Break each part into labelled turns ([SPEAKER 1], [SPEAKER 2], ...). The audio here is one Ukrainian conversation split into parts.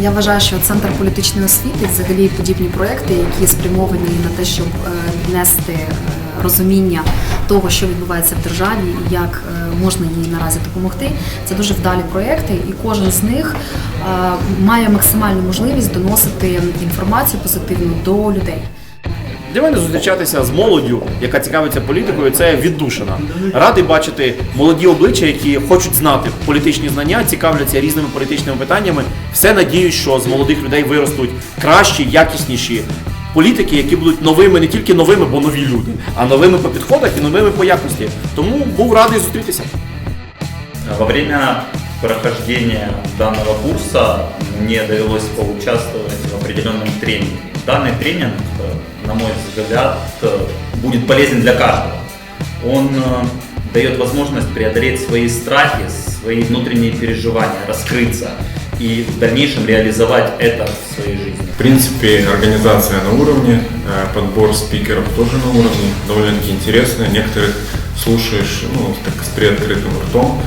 [SPEAKER 1] Я вважаю, що центр політичної освіти, взагалі подібні проекти, які спрямовані на те, щоб віднести е, розуміння того, що відбувається в державі, і як е, можна їй наразі допомогти. Це дуже вдалі проекти, і кожен з них е, має максимальну можливість доносити інформацію позитивну до людей.
[SPEAKER 2] Для мене зустрічатися з молоддю, яка цікавиться політикою, це віддушина. Радий бачити молоді обличчя, які хочуть знати політичні знання, цікавляться різними політичними питаннями. Все надіюсь, що з молодих людей виростуть кращі, якісніші політики, які будуть новими, не тільки новими, бо нові люди, а новими по підходах і новими по якості. Тому був радий зустрітися.
[SPEAKER 3] Во время прохождения данного курса мне довелось поучаствовать в определенном тренинге. Данный тренинг, э, на мой взгляд, э, будет полезен для каждого. Он э, дает возможность преодолеть свои страхи, свои внутренние переживания, раскрыться и в дальнейшем реализовать это в своей жизни.
[SPEAKER 4] В принципе, организация на уровне, э, подбор спикеров тоже на уровне, довольно-таки интересно. Некоторых слушаешь ну, так, с приоткрытым ртом.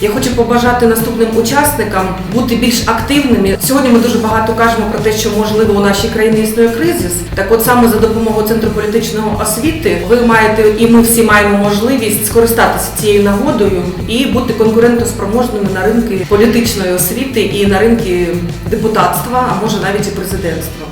[SPEAKER 5] Я хочу побажати наступним учасникам бути більш активними. Сьогодні ми дуже багато кажемо про те, що можливо у нашій країні існує кризис. Так, от саме за допомогою центру політичної освіти, ви маєте і ми всі маємо можливість скористатися цією нагодою і бути конкурентоспроможними на ринки політичної освіти і на ринки депутатства, а може навіть і президентства.